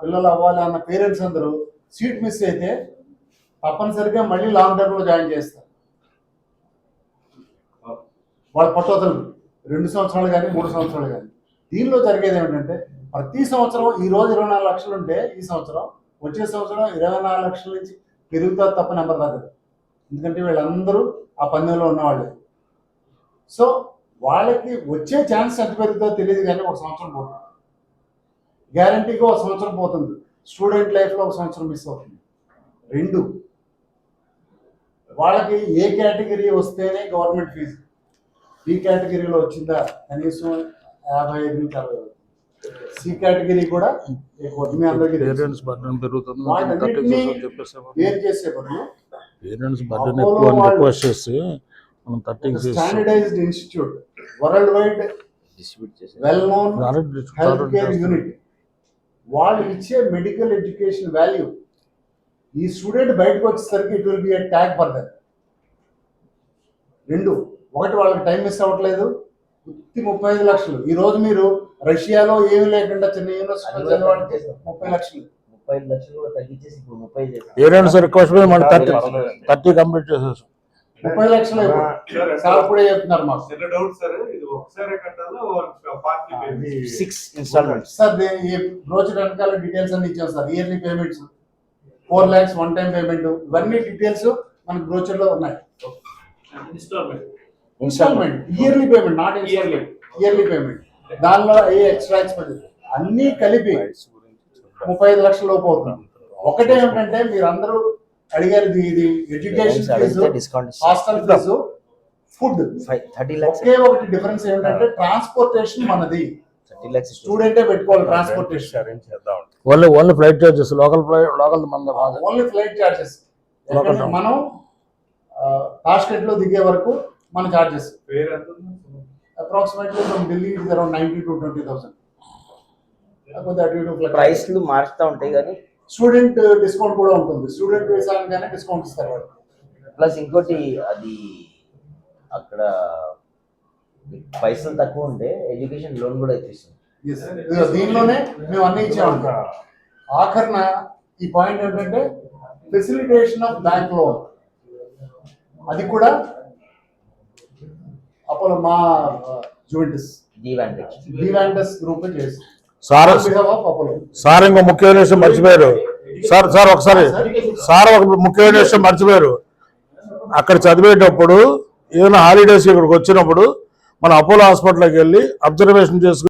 పిల్లలు అవ్వాలి అన్న పేరెంట్స్ అందరూ సీట్ మిస్ అయితే తప్పనిసరిగా మళ్ళీ లాంగ్ టర్మ్లో జాయిన్ చేస్తారు. వాళ్ళ పట్టుదలు రెండు సంవత్సరాలు కానీ మూడు సంవత్సరాలు కానీ. దీనిలో జరిగేది ఏమిటంటే ప్రతి సంవత్సరం ఈ రోజు ఇరవై నాలుగు లక్షలు ఉంటే ఈ సంవత్సరం వచ్చే సంవత్సరం ఇరవై నాలుగు లక్షల నుంచి పెరుగుతుంది తప్ప నెంబర్ తగ్గదు ఎందుకంటే వీళ్ళందరూ ఆ పందెంలో ఉన్నవాళ్ళే. సో వాళ్ళకి వచ్చే ఛాన్స్ ఎంత పెరుగుతుందో తెలియదు కానీ ఒక సంవత్సరం పోతుంది. గ్యారంటీగా ఒక సంవత్సరం పోతుంది. స్టూడెంట్ లైఫ్లో ఒక సంవత్సరం మిస్ అవుతుంది. రెండు వాళ్ళకి ఏ కేటగిరీ వస్తేనే గవర్నమెంట్ ఫీజు బి కేటగిరీలో వచ్చిందా? కనీసం యాభై ఐదు నుంచి అరవై అవుతుంది సి కేటగిరీ కూడా మీ అందరికీ చేసే పేరెంట్స్ బర్డెన్ ఎక్కువ అని రిక్వెస్ట్ చేసి మనం థర్టీకి standardized institute world wide well known health care unit వాళ్ళు ఇచ్చే మెడికల్ ఎడ్యుకేషన్ వాల్యూ ఈ స్టూడెంట్ బయటకు వచ్చేసరికి it will be a tag for their రెండు ఒకటి వాళ్ళకి టైం మిస్ అవ్వట్లేదు. ఉత్తి ముప్పై ఐదు లక్షలు. ఈ రోజు మీరు రష్యాలో ఏమీ లేకుండా చిన్న యూనివర్సిటీ ముప్పై లక్షలు. ముప్పై ఐదు లక్షలు కూడా తగ్గించేసి ఇప్పుడు ముప్పై పేరెంట్స్ రిక్వెస్ట్ మీద మన థర్టీ థర్టీ కంప్లీట్ చేసేసాం. ముప్పై లక్షలు సార్ కూడా చెప్తున్నారు మాకు. చిన్న డౌట్ సార్. ఇది ఒకసారి కట్టాలా సిక్స్ ఇన్స్టాల్మెంట్స్ సార్ దే- ఈ బ్రోచర్ వెనకాల డీటెయిల్స్ అన్ని ఇచ్చాం sir. Yearly payments four lakhs one time payment ఇవన్నీ డీటెయిల్స్ మనకు బ్రోచర్లో ఉన్నాయి. Installment installment yearly payment not installment yearly payment దానిలో ఏ ఎక్స్ట్రా ఎక్స్పెండిచర్ అన్ని కలిపి ముప్పై ఐదు లక్షల లోపు అవుతుంది. ఒకటే ఏమిటంటే మీరు అందరూ అడిగారు ఇది ఇది education fees discount hostel fees food five thirty lakhs ఒకే ఒకటి డిఫరెన్స్ ఏమిటంటే ట్రాన్స్పోర్టేషన్ మనది. థర్టీ లాక్స్ స్టూడెంటే పెట్టుకోవాలి transportation only only flight charges local flight local మన ఓన్లీ ఫ్లైట్ చార్జెస్. మనం టాష్కెట్లో దిగే వరకు మన charges approximately from Delhi is around ninety to twenty thousand ఇటు ప్రైస్లు మారుస్తూ ఉంటాయి కానీ స్టూడెంట్ డిస్కౌంట్ కూడా ఉంటుంది. స్టూడెంట్ వీసా అనగానే డిస్కౌంట్ ఇస్తారు వాళ్ళు. ప్లస్ ఇంకోటి అది అక్కడ పైసలు తక్కువ ఉంటే ఎడ్యుకేషన్ లోన్ కూడా. ఇదిగో దీనిలోనే మేము అన్ని ఇచ్చాము ఆఖరణ ఈ పాయింట్ ఏంటంటే ఫెసిలిటేషన్ ఆఫ్ బ్యాంక్ లోన్ అది కూడా అపోలో మా జూవెంటస్ జీవాంటెక్ డివాంటస్ గ్రూప్ చేసి సార్ సార్ ఇంకో ముఖ్యమైన విషయం మర్చిపోయారు. సార్ సార్ ఒకసారి. సార్ ఒక ముఖ్యమైన విషయం మర్చిపోయారు. అక్కడ చదివేటప్పుడు ఏదైనా హాలిడేస్ ఇక్కడికి వచ్చినప్పుడు మన అపోలో హాస్పిటల్కి వెళ్ళి అబ్జర్వేషన్ చేసుకుని